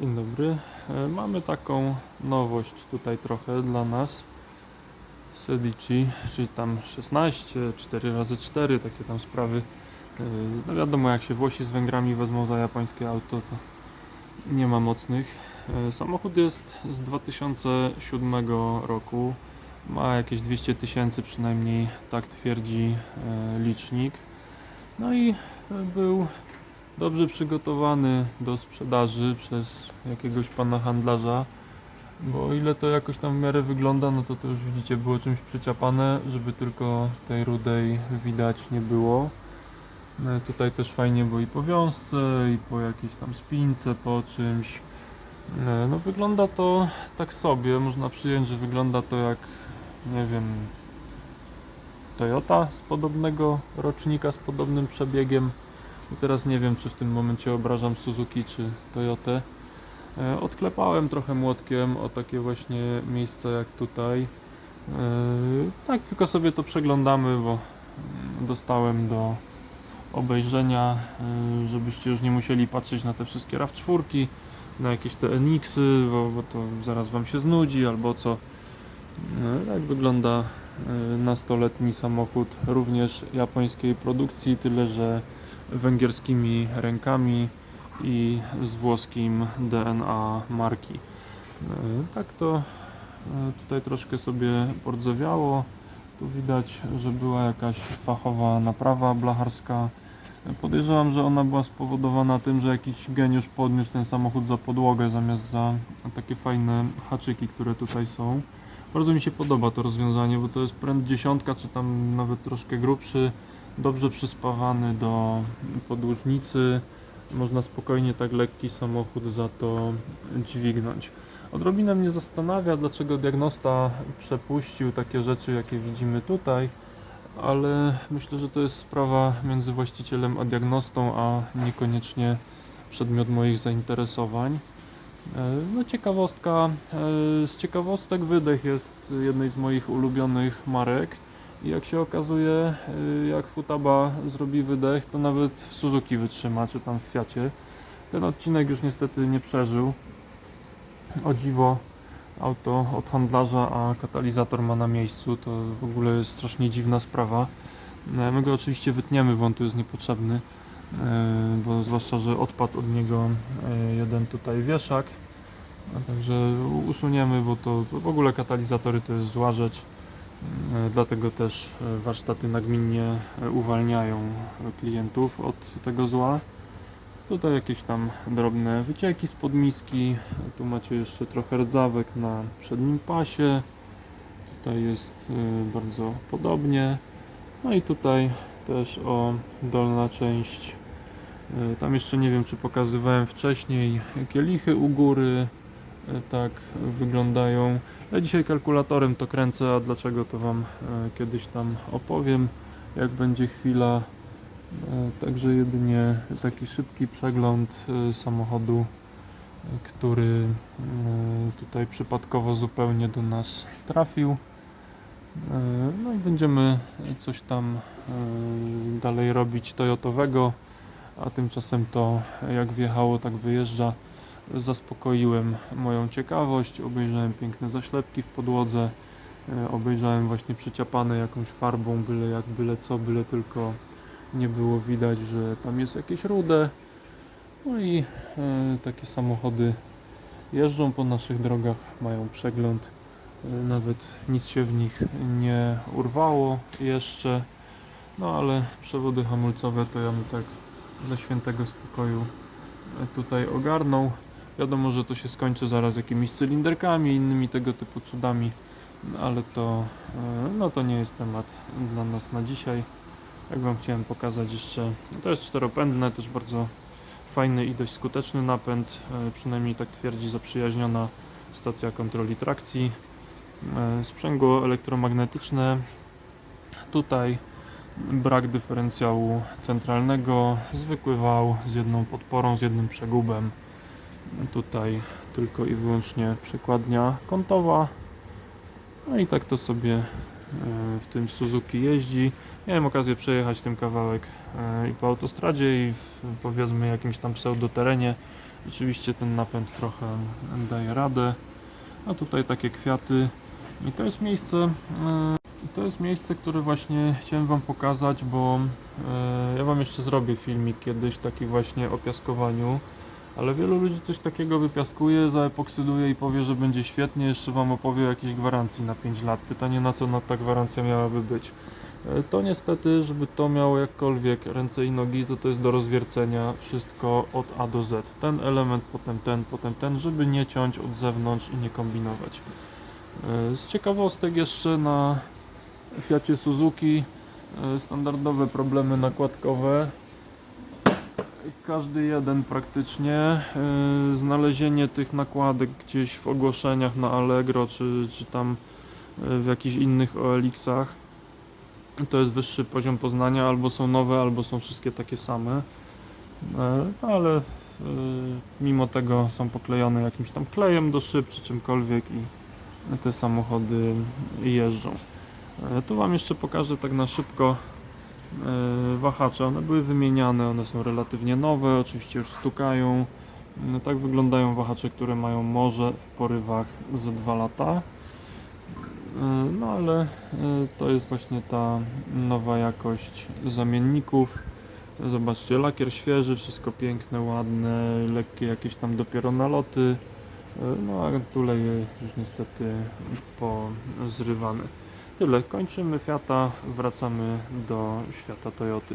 Dzień dobry. E, Mamy taką nowość tutaj trochę dla nas. Sedici, czyli tam 16, 4x4, takie tam sprawy. E, No wiadomo, jak się Włosi z Węgrami wezmą za japońskie auto, to nie ma mocnych. E, Samochód jest z 2007 roku. Ma jakieś 200 tysięcy przynajmniej, tak twierdzi licznik. No i był dobrze przygotowany do sprzedaży przez jakiegoś pana handlarza. Bo o ile to jakoś tam w miarę wygląda, no to to już widzicie było czymś przyciapane, żeby tylko tej rudej widać nie było. No, tutaj też fajnie było i po wiązce, i po jakiejś tam spince, po czymś. No, no wygląda to tak sobie, można przyjąć, że wygląda to jak, nie wiem, Toyota z podobnego rocznika, z podobnym przebiegiem. I teraz nie wiem, czy w tym momencie obrażam Suzuki czy Toyotę. E, Odklepałem trochę młotkiem o takie właśnie miejsca jak tutaj. E, Tak, tylko sobie to przeglądamy, bo mm, dostałem do obejrzenia, e, żebyście już nie musieli patrzeć na te wszystkie RAV4, na jakieś te NX-y, bo, bo to zaraz Wam się znudzi albo co. Tak wygląda nastoletni samochód, również japońskiej produkcji, tyle że węgierskimi rękami i z włoskim DNA marki. E, Tak to e, tutaj troszkę sobie pordzowiało. Tu widać, że była jakaś fachowa naprawa blacharska. E, Podejrzewam, że ona była spowodowana tym, że jakiś geniusz podniósł ten samochód za podłogę zamiast za takie fajne haczyki, które tutaj są. Bardzo mi się podoba to rozwiązanie, bo to jest pręt dziesiątka, czy tam nawet troszkę grubszy, dobrze przyspawany do podłużnicy. Można spokojnie tak lekki samochód za to dźwignąć. Odrobinę mnie zastanawia, dlaczego diagnosta przepuścił takie rzeczy, jakie widzimy tutaj, ale myślę, że to jest sprawa między właścicielem a diagnostą, a niekoniecznie przedmiot moich zainteresowań. E, No ciekawostka, e, z ciekawostek wydech jest jednej z moich ulubionych marek i jak się okazuje, e, jak Futaba zrobi wydech, to nawet Suzuki wytrzyma, czy tam w Fiacie. Ten odcinek już niestety nie przeżył. O dziwo, auto od handlarza, a katalizator ma na miejscu, to w ogóle jest strasznie dziwna sprawa. E, My go oczywiście wytniemy, bo on tu jest niepotrzebny, e, bo zwłaszcza, że odpadł od niego e, jeden tutaj wieszak. Także usuniemy, bo to, to w ogóle katalizatory to jest zła rzecz. E, Dlatego też e, warsztaty nagminnie e, uwalniają klientów od tego zła. Tutaj jakieś tam drobne wycieki spod miski. Tu macie jeszcze trochę rdzawek na przednim pasie. Tutaj jest bardzo podobnie. No i tutaj też o dolna część. Tam jeszcze nie wiem, czy pokazywałem wcześniej kielichy u góry. Tak wyglądają. Ja dzisiaj kalkulatorem to kręcę, a dlaczego to Wam e, kiedyś tam opowiem, jak będzie chwila. E, Także jedynie taki szybki przegląd e, samochodu, który tutaj przypadkowo zupełnie do nas trafił. No i będziemy coś tam dalej robić Toyotowego, a tymczasem to jak wjechało, tak wyjeżdża. Zaspokoiłem moją ciekawość, obejrzałem piękne zaślepki w podłodze, e, obejrzałem właśnie przyciapane jakąś farbą, byle jak, byle co, byle tylko nie było widać, że tam jest jakieś rude. No i e, takie samochody jeżdżą po naszych drogach, mają przegląd. E, nawet nic się w nich nie urwało jeszcze. No ale przewody hamulcowe to ja bym tak dla świętego spokoju tutaj ogarnął. Wiadomo, że to się skończy zaraz jakimiś cylinderkami, innymi tego typu cudami, ale to, e, no to nie jest temat dla nas na dzisiaj. Jak Wam chciałem pokazać jeszcze, to jest czteropędne, też bardzo fajny i dość skuteczny napęd, e, przynajmniej tak twierdzi zaprzyjaźniona stacja kontroli trakcji. E, Sprzęgło elektromagnetyczne, tutaj brak dyferencjału centralnego, zwykły wał z jedną podporą, z jednym przegubem. Tutaj tylko i wyłącznie przekładnia kątowa. No i tak to sobie e, w tym Suzuki jeździ. Miałem okazję przejechać tym kawałek e, i po autostradzie i w, powiedzmy jakimś tam pseudoterenie. Rzeczywiście ten napęd trochę daje radę. A tutaj takie kwiaty. I to jest miejsce, e, to jest miejsce, które właśnie chciałem Wam pokazać, bo ja Wam jeszcze zrobię filmik kiedyś taki właśnie o piaskowaniu. Ale wielu ludzi coś takiego wypiaskuje, zaepoksyduje i powie, że będzie świetnie, jeszcze Wam opowie o jakiejś gwarancji na 5 lat. Pytanie na co ta gwarancja miałaby być. E, To niestety, żeby to miało jakkolwiek ręce i nogi, to to jest do rozwiercenia wszystko od A do Z. Ten element, potem ten, potem ten, żeby nie ciąć od zewnątrz i nie kombinować. E, Z ciekawostek jeszcze na Fiacie Suzuki e, standardowe problemy nakładkowe. Każdy jeden praktycznie. E, Znalezienie tych nakładek gdzieś w ogłoszeniach na Allegro czy, czy tam e, w jakichś innych OLX-ach to jest wyższy poziom poznania, albo są nowe, albo są wszystkie takie same. E, ale e, mimo tego są poklejone jakimś tam klejem do szyb czy czymkolwiek i te samochody jeżdżą. E, Tu Wam jeszcze pokażę tak na szybko wahacze. One były wymieniane, one są relatywnie nowe, oczywiście już stukają. No, tak wyglądają wahacze, które mają może w porywach za 2 lata. E, No ale e, to jest właśnie ta nowa jakość zamienników. Zobaczcie, lakier świeży, wszystko piękne, ładne, lekkie jakieś tam dopiero naloty. E, No a tuleje już niestety pozrywane. Tyle, kończymy Fiata, wracamy do świata Toyoty.